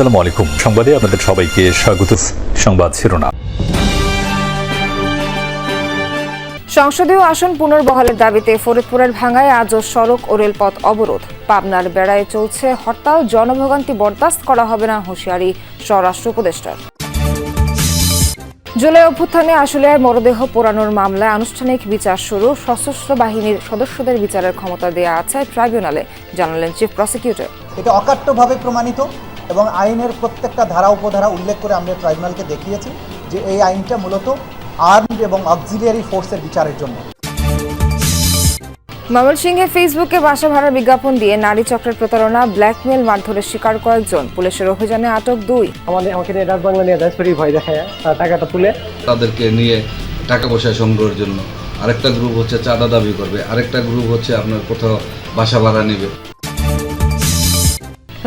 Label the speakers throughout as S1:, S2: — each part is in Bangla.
S1: আসসালামু আলাইকুম। সংবাদে আপনাদের সবাইকে স্বাগত। সংবাদ শিরোনাম।
S2: সংসদীয় আসন পুনর্বহালের দাবিতে ফরিদপুরের ভাঙ্গায় আজও সড়ক ও রেলপথ অবরোধ। পাবনার বেড়ায় চলছে হরতাল জনভোগান্তি বরদাস্ত করা হবে না হুঁশিয়ারি স্বরাষ্ট্র উপদেষ্টার। জুলাই অভ্যুত্থানে আশুলিয়ায় মরদেহ পোড়ানোর মামলায় আনুষ্ঠানিক বিচার শুরু। সশস্ত্র বাহিনীর সদস্যদের বিচারের ক্ষমতা দেওয়া আছে ট্রাইব্যুনালে জানালেন চিফ প্রসিকিউটর।
S3: এটা অকাট্যভাবে প্রমাণিত। এবং আইনের প্রত্যেকটা ধারা উপধারা উল্লেখ করে আমরা ট্রাইব্যুনালকে দেখিয়েছি যে এই আইনটা মূলত আর্মড এবং অক্সিলিয়ারি ফোর্সের বিচারের জন্য।
S2: ময়মনসিংহে ফেসবুকে বাসা ভাড়ার বিজ্ঞাপন দিয়ে নারী চক্রের প্রতারণা ব্ল্যাকমেল মারধরের শিকার কয়েকজন। পুলিশের অভিযানে আটক দুই।
S4: আমাদের আমাকে রাত বাংলা নিয়ে যায় ভয় দেখায়। তার টাকাটা তুলে।
S5: তাদেরকে নিয়ে টাকা পয়সা সংগ্রহের জন্য আরেকটা গ্রুপ হচ্ছে চাঁদা দাবি করবে আরেকটা গ্রুপ হচ্ছে আপনার কোথাও বাসা ভাড়া নেবে।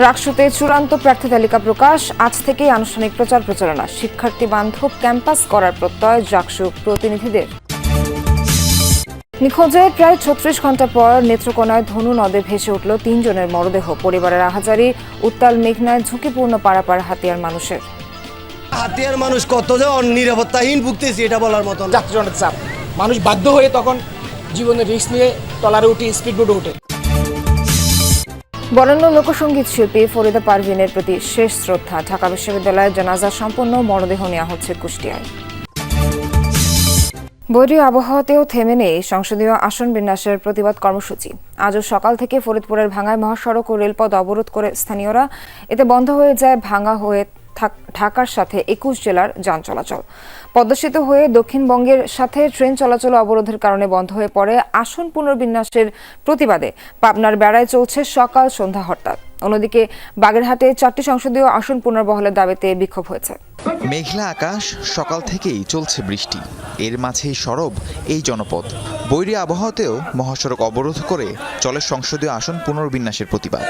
S2: রাকসুতে চূড়ান্ত প্রার্থী তালিকা প্রকাশ। আজ থেকেই আনুষ্ঠানিক প্রচার প্রচারণা। শিক্ষার্থী বান্ধব ক্যাম্পাস করার প্রত্যয় জাকসু প্রতিনিধিদের। নিখোঁজের প্রায় ছত্রিশ ঘণ্টা পর নেত্রকোনায় ধনু নদে ভেসে উঠল তিনজনের মরদেহ। পরিবারের আহাজারি উত্তাল মেঘনায় ঝুঁকিপূর্ণ পারাপার হাতিয়ার মানুষের।
S6: হাতিয়ার মানুষ কত যে নিরাপত্তাহীন ভুগতেছি এটা বলার মতো না।
S7: যাত্রী অনেক চাপ। মানুষ বাধ্য হয়ে তখন জীবনের রিস্ক নিয়ে টলারে উঠে স্পিড বোটে উঠে।
S2: বরেণ্য লোকসঙ্গীত শিল্পী ফরিদা পারভিনের প্রতি শেষ শ্রদ্ধা। ঢাকা বিশ্ববিদ্যালয়ের জানাজা সম্পন্ন মরদেহ নেওয়া হচ্ছে কুষ্টিয়ায়। বৈরী আবহাওয়াতেও থেমে নেই সংসদীয় আসন বিন্যাসের প্রতিবাদ কর্মসূচি। আজও সকাল থেকে ফরিদপুরের ভাঙায় মহাসড়ক ও রেলপথ অবরোধ করে স্থানীয়রা। এতে বন্ধ হয়ে যায় ভাঙা হয়ে ঢাকার সাথে একুশ জেলার যান চলাচল। পদ্মা সেতু হয়ে দক্ষিণবঙ্গের সাথে ট্রেন চলাচল অবরোধের কারণে বন্ধ হয়ে পড়ে আসন পুনর্বিন্যাসের প্রতিবাদে। পাবনার বেড়ায় চলছে সকাল সন্ধ্যা হরতাল অন্যদিকে বাগেরহাটে চারটি সংসদীয় আসন পুনর্বহলের দাবিতে বিক্ষোভ হয়েছে।
S8: মেঘলা আকাশ সকাল থেকেই চলছে বৃষ্টি। এর মাঝেই সরব এই জনপদ। বৈরী আবহাওয়াতেও মহাসড়ক অবরোধ করে চলে সংসদীয় আসন পুনর্বিন্যাসের প্রতিবাদ।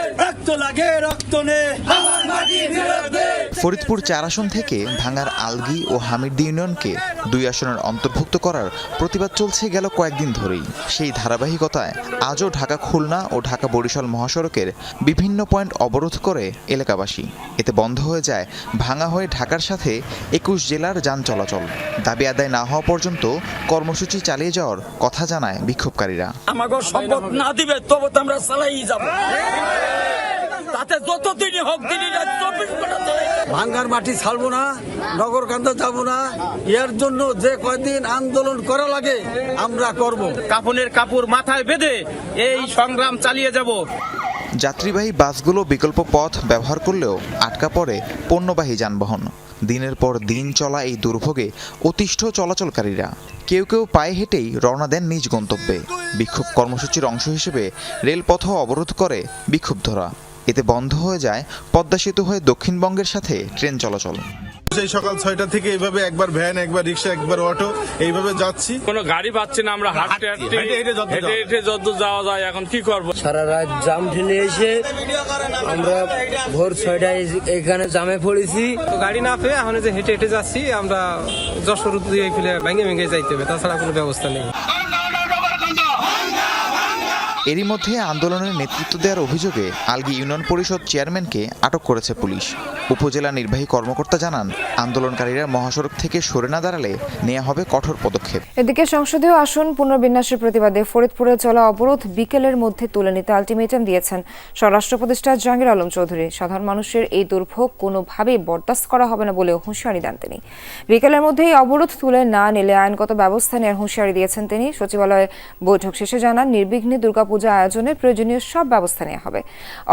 S8: ফরিদপুর চার আসন থেকে ভাঙার আলগি ও হামিরদি ইউনিয়নকে দুই আসনের অন্তর্ভুক্ত করার প্রতিবাদ চলছে গেল কয়েকদিন ধরেই। সেই ধারাবাহিকতায় আজও ঢাকা খুলনা ও ঢাকা বরিশাল মহাসড়কের বিভিন্ন পয়েন্ট অবরোধ করে এলাকাবাসী। এতে বন্ধ হয়ে যায় ভাঙা হয়ে ঢাকার সাথে একুশ জেলার যান চলাচল। দাবি আদায় না হওয়া পর্যন্ত কর্মসূচি চালিয়ে যাওয়ার কথা জানায় বিক্ষোভকারীরা।
S9: আমাকে সম্পদ না দিবে তবে তো আমরা চালাই যাব। তাতে যত দিনই হোক দিনই চব্বিশ।
S6: ভাঙ্গার মাটি ছাড়বো না নগরকান্দা যাব না এর জন্য যে কয়দিন আন্দোলন করা লাগে আমরা করব।
S9: কাফনের কাপড় মাথায় বেঁধে এই সংগ্রাম চালিয়ে যাব।
S8: যাত্রীবাহী বাসগুলো বিকল্প পথ ব্যবহার করলেও আটকা পড়ে পণ্যবাহী যানবাহন। দিনের পর দিন চলা এই দুর্ভোগে অতিষ্ঠ চলাচলকারীরা কেউ কেউ পায়ে হেঁটেই রওনা দেন নিজ গন্তব্যে। বিক্ষোভ কর্মসূচির অংশ হিসেবে রেলপথ অবরোধ করে বিক্ষুব্ধরা। এতে বন্ধ হয়ে যায় পদ্মা সেতু হয়ে দক্ষিণবঙ্গের সাথে ট্রেন চলাচল।
S10: সেই সকাল ছয়টা থেকে এইভাবে একবার ভ্যান একবার রিক্সা একবার অটো এইভাবে যাচ্ছি।
S9: কোনো গাড়ি পাচ্ছি না আমরা হাঁটতে হাঁটতে
S10: হেঁটে হেঁটে যত
S9: হেঁটে হেঁটে যত যাওয়া যায় এখন কি করব?
S6: সারা রাত জাম ঠেলে এসে আমরা ভোর ছয়টায় এখানে জামে পড়েছি।
S4: গাড়ি না পেয়ে এখন যে হেঁটে হেঁটে যাচ্ছি আমরা যশোর দিয়ে ফেলে ভেঙে ভেঙে যাইতে হবে তাছাড়া কোনো ব্যবস্থা নেই।
S8: এরই মধ্যে আন্দোলনের নেতৃত্ব দেওয়ার অভিযোগে আলগি ইউনিয়ন পরিষদ চেয়ারম্যানকে আটক করেছে পুলিশ। উপজেলা নির্বাহী কর্মকর্তা জানান, আন্দোলনকারীরা মহাসড়ক থেকে সরে না দাঁড়ালে নেওয়া হবে কঠোর পদক্ষেপ।
S2: এদিকে সংসদীয় আসন পুনর্বিন্যাসের প্রতিবাদে ফরিদপুরে চলা অবরোধ বিকেলের মধ্যে তুলে নিতে আলটিমেটাম দিয়েছেন স্বরাষ্ট্র উপদেষ্টা জাহাঙ্গীর আলম চৌধুরী। সাধারণ মানুষের এই দুর্ভোগ কোনোভাবেই বরদাস্ত করা হবে না বলেও হুঁশিয়ারি দেন তিনি। বিকেলের মধ্যেই অবরোধ তুলে না নিলে আইনগত ব্যবস্থা নেওয়ার হুঁশিয়ারি দিয়েছেন তিনি। সচিবালয়ে বৈঠক শেষে জানান, নির্বিঘ্নে দুর্গাপূজা আয়োজনে প্রয়োজনীয় সব ব্যবস্থা নেওয়া হবে।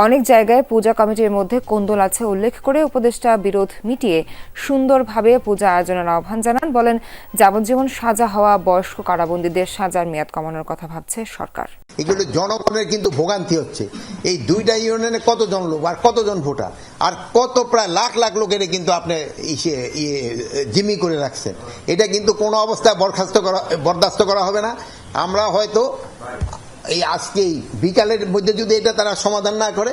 S2: অনেক জায়গায় পূজা কমিটির মধ্যে কোন্দল আছে উল্লেখ করে উপদেষ্টা বিরোধ মিটিয়ে সুন্দরভাবে পূজা আয়োজনের আহ্বান জানান। বলেন, যাবজ্জীবন সাজা হওয়া বয়স্ক কারাবন্দীদের সাজার মেয়াদ কমানোর কথা ভাবছে সরকার।
S11: এগুলো জনগণের কিন্তু ভোগান্তি হচ্ছে। এই দুইটা ইউনিয়নে কতজন লোক আর কতজন ভোটার? আর কত প্রায় লাখ লাখ লোকের কিন্তু আপনি ইয়ে জিম্মি করে রাখছেন। এটা কিন্তু কোনো অবস্থায় বরখাস্ত করা, বরদাস্ত করা হবে না। আমরা হয়তো এই আজকেই, বিকালের মধ্যে যদি এটা তারা সমাধান না করে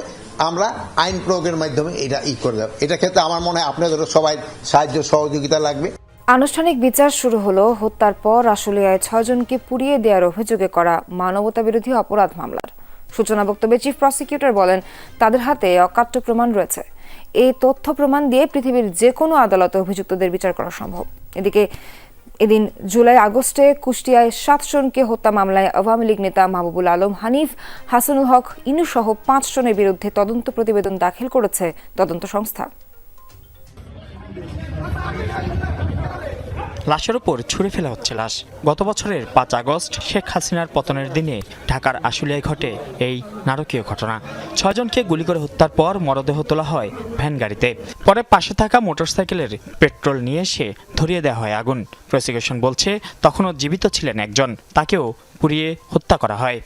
S11: আমরা আইন প্রয়োগের মাধ্যমে এটা ই করে দেব। এটা ক্ষেত্রে আমার মনে হয় আপনাদেরও সবাই সাহায্য, সহযোগিতা লাগবে।
S2: আনুষ্ঠানিক বিচার শুরু হলো, হত্যার পর আশুলিয়ায় ছয়জনকে পুড়িয়ে দেওয়ার অভিযোগে করা মানবতাবিরোধী অপরাধ মামলার। সূচনা বক্তব্যে চিফ প্রসিকিউটর বলেন, তাদের হাতে অকাট্য প্রমাণ রয়েছে। এই তথ্য প্রমাণ দিয়ে পৃথিবীর যে কোনো আদালতে অভিযুক্তদের বিচার করা সম্ভব। এদিকে এদিন জুলাই আগস্টে কুষ্টিয়ায় সাতজনকে হত্যা মামলায় আওয়ামী লীগ নেতা মাহবুবুল আলম, হানিফ, হাসানুল হক, ইনুসহ পাঁচ জনের বিরুদ্ধে তদন্ত প্রতিবেদন দাখিল করেছে তদন্ত সংস্থা।
S12: লাশের ওপর ছুঁড়ে ফেলা হচ্ছে লাশ। গত বছরের পাঁচ আগস্ট শেখ হাসিনার পতনের দিনে ঢাকার আশুলিয়ায় ঘটে এই নারকীয় ঘটনা। ছয়জনকে গুলি করে হত্যার পর মরদেহ তোলা হয় ভ্যান গাড়িতে। পরে পাশে থাকা মোটরসাইকেলের পেট্রোল নিয়ে এসে ধরিয়ে দেওয়া হয় আগুন। প্রসিকিউশন বলছে, তখনও জীবিত ছিলেন একজন। তাকেও পুড়িয়ে হত্যা করা হয়।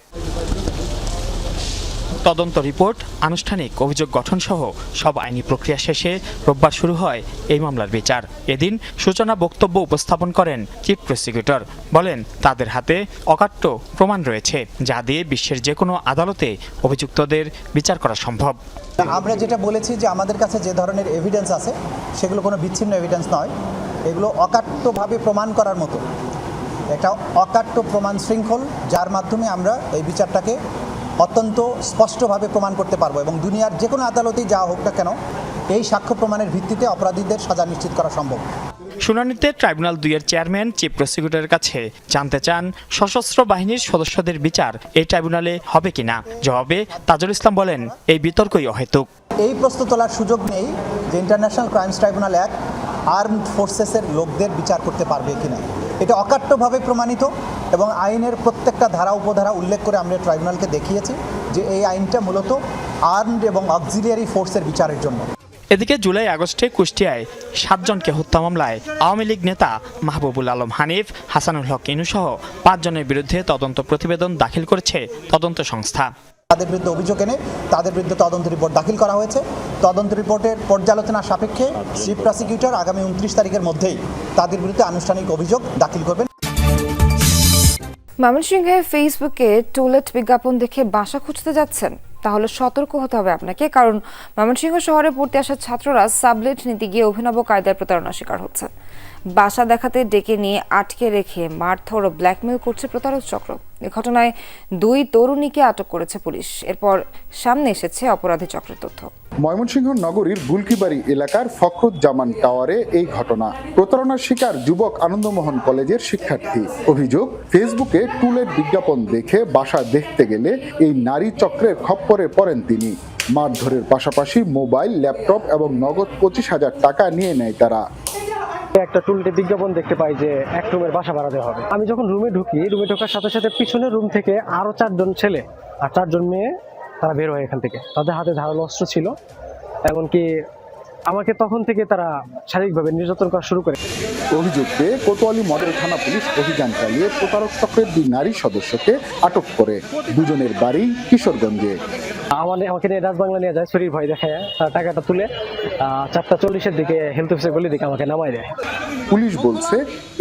S12: তদন্ত রিপোর্ট, আনুষ্ঠানিক অভিযোগ গঠন সহ সব আইনি প্রক্রিয়া শেষে রোববার শুরু হয় এই মামলার বিচার। এদিন সূচনা বক্তব্য উপস্থাপন করেন চিফ প্রসিকিউটর। বলেন, তাদের হাতে অকাট্য প্রমাণ রয়েছে, যা দিয়ে বিশ্বের যে কোনো আদালতে অভিযুক্তদের বিচার করা সম্ভব।
S3: আমরা যেটা বলেছি যে আমাদের কাছে যে ধরনের এভিডেন্স আছে, সেগুলো কোনো বিচ্ছিন্ন এভিডেন্স নয়। এগুলো অকাট্যভাবে প্রমাণ করার মতো। একটা অকাট্য প্রমাণ শৃঙ্খল, যার মাধ্যমে আমরা এই বিচারটাকে অত্যন্ত স্পষ্টভাবে প্রমাণ করতে পারব এবং দুনিয়ার যে কোনো আদালতেই যাওয়া হোক না কেন এই সাক্ষ্য প্রমাণের ভিত্তিতে অপরাধীদের সাজা নিশ্চিত করা সম্ভব।
S12: শুনানিতে ট্রাইব্যুনাল দুইয়ের চেয়ারম্যান চিফ প্রসিকিউটরের কাছে জানতে চান সশস্ত্র বাহিনীর সদস্যদের বিচার এই ট্রাইব্যুনালে হবে কিনা? জবাবে তাজুল ইসলাম বলেন এই বিতর্কই অহেতুক।
S3: এই প্রশ্ন তোলার সুযোগ নেই যে ইন্টারন্যাশনাল ক্রাইমস ট্রাইব্যুনাল এক আর্মড ফোর্সেসের লোকদের বিচার করতে পারবে কিনা। এটা অকাট্যভাবে প্রমাণিত। এবং আইনের প্রত্যেকটা ধারা উপধারা উল্লেখ করে আমরা ট্রাইব্যুনালকে দেখিয়েছি যে এই আইনটা মূলত আর্মড এবং অক্সিলিয়ারি ফোর্সের বিচারের জন্য।
S12: এদিকে জুলাই আগস্টে কুষ্টিয়ায় সাতজনকে হত্যা মামলায় আওয়ামী লীগ নেতা মাহবুবুল আলম হানিফ হাসানুল হক ইনুসহ পাঁচজনের বিরুদ্ধে তদন্ত প্রতিবেদন দাখিল করেছে তদন্ত সংস্থা।
S3: তাদের বিরুদ্ধে অভিযোগ এনে তাদের বিরুদ্ধে তদন্ত রিপোর্ট দাখিল করা হয়েছে। তদন্ত রিপোর্টের পর্যালোচনা সাপেক্ষে চিফ প্রসিকিউটর আগামী উনত্রিশ তারিখের মধ্যেই তাদের বিরুদ্ধে আনুষ্ঠানিক অভিযোগ দাখিল করবেন।
S2: ময়মনসিংহে ফেসবুকে টুলেট বিজ্ঞাপন দেখে বাসা খুঁজতে যাচ্ছেন। তাহলে সতর্ক হতে হবে আপনাকে, কারণ ময়মনসিংহ শহরে পড়তে আসা ছাত্ররা সাবলেট নীতি গিয়ে অভিনব কায়দায় প্রতারণার শিকার হচ্ছে বাসা দেখাতে ডেকে নিয়ে আটকে রেখে মারধর ও ব্ল্যাকমেল করছে প্রতারক চক্র। এ ঘটনায় দুই তরুণীকে আটক করেছে পুলিশ। এরপর সামনে এসেছে অপরাধী চক্রের তথ্য।
S13: ময়মনসিংহ নগরীর বুলকিবাড়ি এলাকার ফখরুজ্জামান টাওয়ারে এই ঘটনা। প্রতারণার শিকার যুবক আনন্দমোহন কলেজের শিক্ষার্থী। অভিযোগ, ফেসবুকে টুলের বিজ্ঞাপন দেখে বাসা দেখতে গেলে এই নারী চক্রের খপ্পরে পড়েন তিনি। মারধরের পাশাপাশি মোবাইল, ল্যাপটপ এবং নগদ পঁচিশ হাজার টাকা নিয়ে নেয় তারা।
S14: একটা টুলটে বিজ্ঞাপন দেখতে পাই যে এক রুমের বাসা ভাড়া দেওয়া হবে। আমি যখন রুমে ঢুকি রুমে ঢোকার সাথে সাথে পিছনের রুম থেকে আরও চারজন ছেলে আর চারজন মেয়ে তারা বের হয় এখান থেকে। তাদের হাতে ধারালো অস্ত্র ছিল, এমনকি আমাকে তখন থেকে তারা শারীরিকভাবে নির্যাতন করা শুরু করে।
S13: অভিযোগ পেয়ে কোতোয়ালি মডেল থানা পুলিশ অভিযান চালিয়ে প্রতারক চক্রের দুই নারী সদস্যকে আটক করে। দুজনের বাড়ি কিশোরগঞ্জে।
S14: আমাদের আমাকে নিয়ে রাজবাংলা নিয়ে যায় শরীর ভয় দেখায় টাকাটা তুলে চারটা চল্লিশের দিকে হেলথ অফিসের গলি দিকে আমাকে নামাই দেয়।
S13: পুলিশ বলছে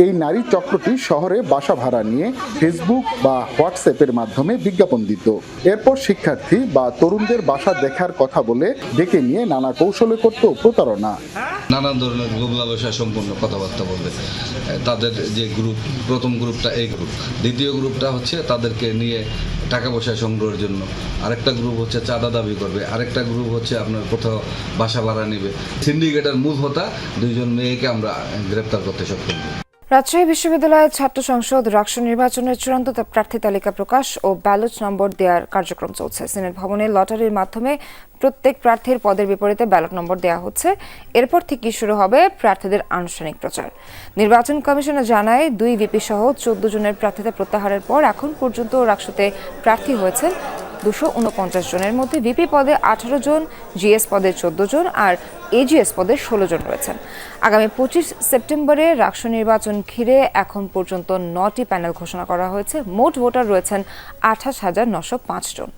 S13: এই নারী চক্রটি শহরে বাসা ভাড়া নিয়ে ফেসবুক বা হোয়াটসঅ্যাপের মাধ্যমে বিজ্ঞাপন দিত। এরপর শিক্ষার্থী বা তরুণদের বাসা দেখার কথা বলে ডেকে নিয়ে নানা কৌশলে করত প্রতারণা।
S5: নানান ধরনের লোভ লালসা সম্পন্ন কথাবার্তা বলবে। তাদের যে গ্রুপ প্রথম গ্রুপটা এই গ্রুপ দ্বিতীয় গ্রুপটা হচ্ছে তাদেরকে নিয়ে টাকা পয়সা সংগ্রহের জন্য। আরেকটা গ্রুপ হচ্ছে চাঁদা দাবি করবে। আরেকটা গ্রুপ হচ্ছে আপনার কোথাও বাসা ভাড়া নেবে। সিন্ডিকেটের মূল হতা, দুইজন মেয়েকে আমরা গ্রেপ্তার করতে সক্ষম।
S2: রাজশাহী বিশ্ববিদ্যালয়ের ছাত্র সংসদ রাষ্ট্র নির্বাচনের চূড়ান্ত প্রার্থী তালিকা প্রকাশ ও ব্যালট নম্বর দেওয়ার কার্যক্রম চলছে। সিনেট ভবনে লটারির মাধ্যমে প্রত্যেক প্রার্থীর পদের বিপরীতে ব্যালট নম্বর দেওয়া হচ্ছে। এরপর থেকেই শুরু হবে প্রার্থীদের আনুষ্ঠানিক প্রচার। নির্বাচন কমিশনে জানায়, দুই ভিপি সহ চোদ্দ জনের প্রার্থীতা প্রত্যাহারের পর এখন পর্যন্ত রাষ্ট্রতে প্রার্থী হয়েছেন দুশো উনপঞ্চাশ জনের মধ্যে ভিপি পদে আঠারো জন জিএস পদে চোদ্দ জন আর এজিএস পদে ষোলো জন রয়েছেন। আগামী পঁচিশ সেপ্টেম্বরে রাষ্ট্র নির্বাচন ঘিরে এখন পর্যন্ত নটি প্যানেল ঘোষণা করা হয়েছে। মোট ভোটার রয়েছেন আঠাশ হাজার নশো পাঁচ জন।